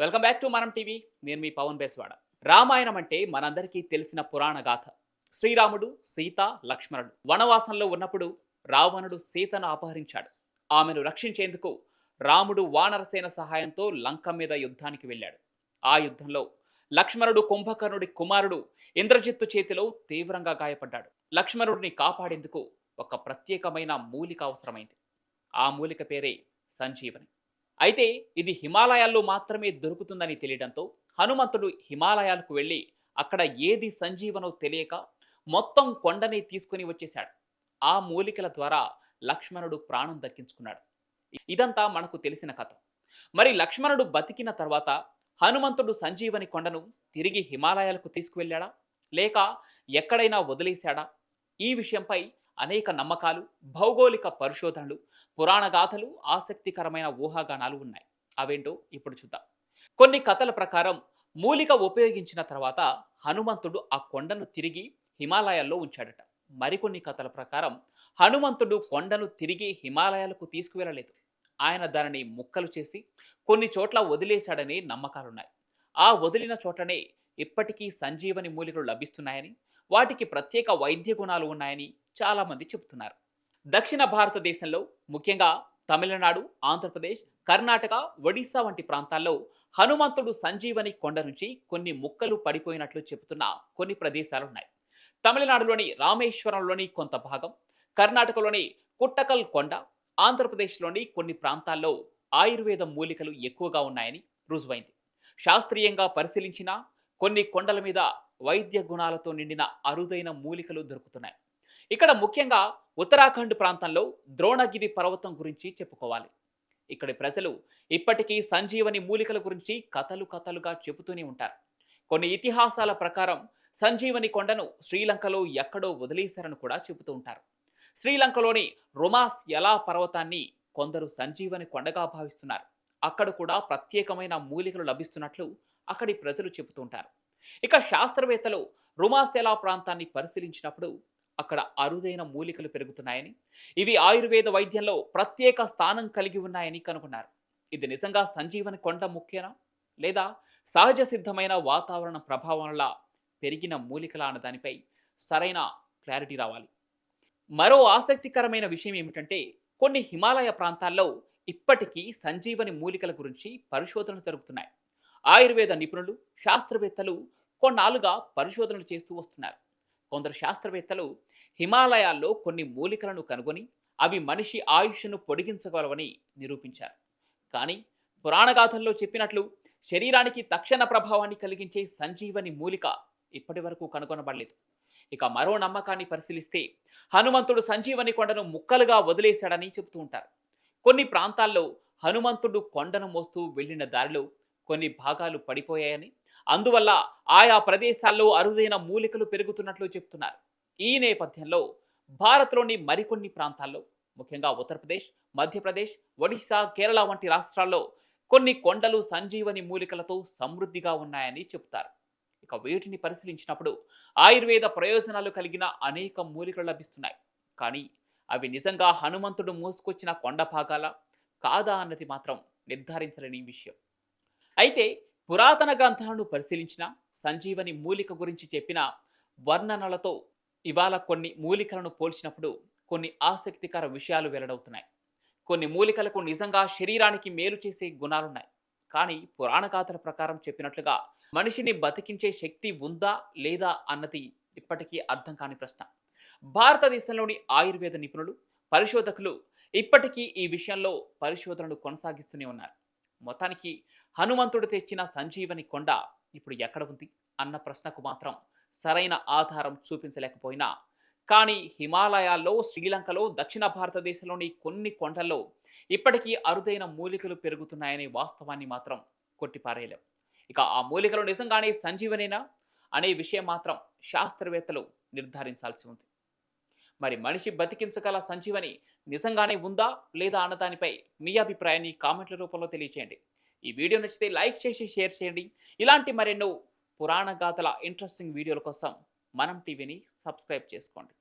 Welcome back to Manam TV. నేను మీ పవన్ బేస్వాడ. రామాయణం అంటే మనందరికీ తెలిసిన పురాణ గాథ. శ్రీరాముడు సీత లక్ష్మణుడు వనవాసంలో ఉన్నప్పుడు రావణుడు సీతను అపహరించాడు. ఆమెను రక్షించేందుకు రాముడు వానరసేన సహాయంతో లంక మీద యుద్ధానికి వెళ్ళాడు. ఆ యుద్ధంలో లక్ష్మణుడు కుంభకర్ణుడి కుమారుడు ఇంద్రజిత్తు చేతిలో తీవ్రంగా గాయపడ్డాడు. లక్ష్మణుడిని కాపాడేందుకు ఒక ప్రత్యేకమైన మూలిక అవసరమైంది. ఆ మూలిక పేరే సంజీవని. అయితే ఇది హిమాలయాల్లో మాత్రమే దొరుకుతుందని తెలియడంతో హనుమంతుడు హిమాలయాలకు వెళ్ళి అక్కడ ఏది సంజీవనో తెలియక మొత్తం కొండని తీసుకుని వచ్చేశాడు. ఆ మూలికల ద్వారా లక్ష్మణుడు ప్రాణం దక్కించుకున్నాడు. ఇదంతా మనకు తెలిసిన కథ. మరి లక్ష్మణుడు బతికిన తర్వాత హనుమంతుడు సంజీవని కొండను తిరిగి హిమాలయాలకు తీసుకువెళ్ళాడా? లేక ఎక్కడైనా వదిలేశాడా? ఈ విషయంపై అనేక నమ్మకాలు భౌగోళిక పరిశోధనలు పురాణ గాథలు ఆసక్తికరమైన ఊహాగానాలు ఉన్నాయి. అవేంటో ఇప్పుడు చూద్దాం. కొన్ని కథల ప్రకారం మూలిక ఉపయోగించిన తర్వాత హనుమంతుడు ఆ కొండను తిరిగి హిమాలయాల్లో ఉంచాడట. మరికొన్ని కథల ప్రకారం హనుమంతుడు కొండను తిరిగి హిమాలయాలకు తీసుకువెళ్ళలేదు. ఆయన దానిని ముక్కలు చేసి కొన్ని చోట్ల వదిలేశాడనే నమ్మకాలున్నాయి. ఆ వదిలిన చోటనే ఇప్పటికీ సంజీవని మూలికలు లభిస్తున్నాయని వాటికి ప్రత్యేక వైద్య గుణాలు ఉన్నాయని చాలామంది చెబుతున్నారు. దక్షిణ భారతదేశంలో ముఖ్యంగా తమిళనాడు ఆంధ్రప్రదేశ్ కర్ణాటక ఒడిశా వంటి ప్రాంతాల్లో హనుమంతుడు సంజీవని కొండ నుంచి కొన్ని ముక్కలు పడిపోయినట్లు చెబుతున్న కొన్ని ప్రదేశాలున్నాయి. తమిళనాడులోని రామేశ్వరంలోని కొంత భాగం కర్ణాటకలోని కుట్టకల్ కొండ ఆంధ్రప్రదేశ్లోని కొన్ని ప్రాంతాల్లో ఆయుర్వేద మూలికలు ఎక్కువగా ఉన్నాయని రుజువైంది. శాస్త్రీయంగా పరిశీలించిన కొన్ని కొండల మీద వైద్య గుణాలతో నిండిన అరుదైన మూలికలు దొరుకుతున్నాయి. ఇక్కడ ముఖ్యంగా ఉత్తరాఖండ్ ప్రాంతంలో ద్రోణగిరి పర్వతం గురించి చెప్పుకోవాలి. ఇక్కడి ప్రజలు ఇప్పటికీ సంజీవని మూలికల గురించి కథలు కథలుగా చెబుతూనే ఉంటారు. కొన్ని ఇతిహాసాల ప్రకారం సంజీవని కొండను శ్రీలంకలో ఎక్కడో వదిలేశారని కూడా చెబుతూ ఉంటారు. శ్రీలంకలోని రుమాస్ ఎలా పర్వతాన్ని కొందరు సంజీవని కొండగా భావిస్తున్నారు. అక్కడ కూడా ప్రత్యేకమైన మూలికలు లభిస్తున్నట్లు అక్కడి ప్రజలు చెబుతుంటారు ఇక శాస్త్రవేత్తలు రుమాసెలా ప్రాంతాన్ని పరిశీలించినప్పుడు అక్కడ అరుదైన మూలికలు పెరుగుతున్నాయని ఇవి ఆయుర్వేద వైద్యంలో ప్రత్యేక స్థానం కలిగి ఉన్నాయని కనుగొన్నారు. ఇది నిజంగా సంజీవని కొండ ముఖ్యనా లేదా సహజ సిద్ధమైన వాతావరణ ప్రభావం వల్ల పెరిగిన మూలికల అన్న దానిపై సరైన క్లారిటీ రావాలి. మరో ఆసక్తికరమైన విషయం ఏమిటంటే కొన్ని హిమాలయ ప్రాంతాల్లో ఇప్పటికీ సంజీవని మూలికల గురించి పరిశోధనలు జరుగుతున్నాయి. ఆయుర్వేద నిపుణులు శాస్త్రవేత్తలు కొన్నాళ్ళుగా పరిశోధనలు చేస్తూ వస్తున్నారు. కొందరు శాస్త్రవేత్తలు హిమాలయాల్లో కొన్ని మూలికలను కనుగొని అవి మనిషి ఆయుష్ను పొడిగించగలవని నిరూపించారు. కానీ పురాణగాథల్లో చెప్పినట్లు శరీరానికి తక్షణ ప్రభావాన్ని కలిగించే సంజీవని మూలిక ఇప్పటి వరకు కనుగొనబడలేదు. ఇక మరో నమ్మకాన్ని పరిశీలిస్తే హనుమంతుడు సంజీవని కొండను ముక్కలుగా వదిలేశాడని చెబుతూ ఉంటారు. కొన్ని ప్రాంతాల్లో హనుమంతుడు కొండను మోస్తూ వెళ్ళిన దారిలో కొన్ని భాగాలు పడిపోయాయని. అందువల్ల ఆయా ప్రదేశాల్లో అరుదైన మూలికలు పెరుగుతున్నట్లు చెప్తున్నారు. ఈ నేపథ్యంలో భారత్లోని మరికొన్ని ప్రాంతాల్లో ముఖ్యంగా ఉత్తరప్రదేశ్ మధ్యప్రదేశ్ ఒడిశా కేరళ వంటి రాష్ట్రాల్లో కొన్ని కొండలు సంజీవని మూలికలతో సమృద్ధిగా ఉన్నాయని చెబుతారు. ఇక వీటిని పరిశీలించినప్పుడు ఆయుర్వేద ప్రయోజనాలు కలిగిన అనేక మూలికలు లభిస్తున్నాయి. కానీ అవి నిజంగా హనుమంతుడు మోసుకొచ్చిన కొండ భాగాల? కాదా అన్నది మాత్రం నిర్ధారించలేని విషయం. అయితే పురాతన గ్రంథాలను పరిశీలించిన సంజీవని మూలిక గురించి చెప్పిన వర్ణనలతో ఇవాళ కొన్ని మూలికలను పోల్చినప్పుడు కొన్ని ఆసక్తికర విషయాలు వెల్లడవుతున్నాయి. కొన్ని మూలికలకు నిజంగా శరీరానికి మేలు చేసే గుణాలున్నాయి. కానీ పురాణ గాథల ప్రకారం చెప్పినట్లుగా మనిషిని బతికించే శక్తి ఉందా లేదా అన్నది ఇప్పటికీ అర్థం కాని ప్రశ్న. భారతదేశంలోని ఆయుర్వేద నిపుణులు పరిశోధకులు ఇప్పటికీ ఈ విషయంలో పరిశోధనలు కొనసాగిస్తూనే ఉన్నారు. మొత్తానికి హనుమంతుడు తెచ్చిన సంజీవని కొండ ఇప్పుడు ఎక్కడ ఉంది అన్న ప్రశ్నకు మాత్రం సరైన ఆధారం చూపించలేకపోయినా. కానీ హిమాలయాల్లో శ్రీలంకలో దక్షిణ భారతదేశంలోని కొన్ని కొండల్లో ఇప్పటికీ అరుదైన మూలికలు పెరుగుతున్నాయనే వాస్తవాన్ని మాత్రం కొట్టిపారేయలేం. ఇక ఆ మూలికలు నిజంగానే సంజీవనేనా? అనే విషయం మాత్రం శాస్త్రవేత్తలు నిర్ధారించాల్సి ఉంది. మరి మనిషి బతికించగల సంజీవని నిజంగానే ఉందా లేదా అన్న దానిపై మీ అభిప్రాయాన్ని కామెంట్ల రూపంలో తెలియచేయండి. ఈ వీడియో నచ్చితే లైక్ చేసి షేర్ చేయండి. ఇలాంటి మరెన్నో పురాణ గాథల ఇంట్రెస్టింగ్ వీడియోల కోసం మనం టీవీని సబ్స్క్రైబ్ చేసుకోండి.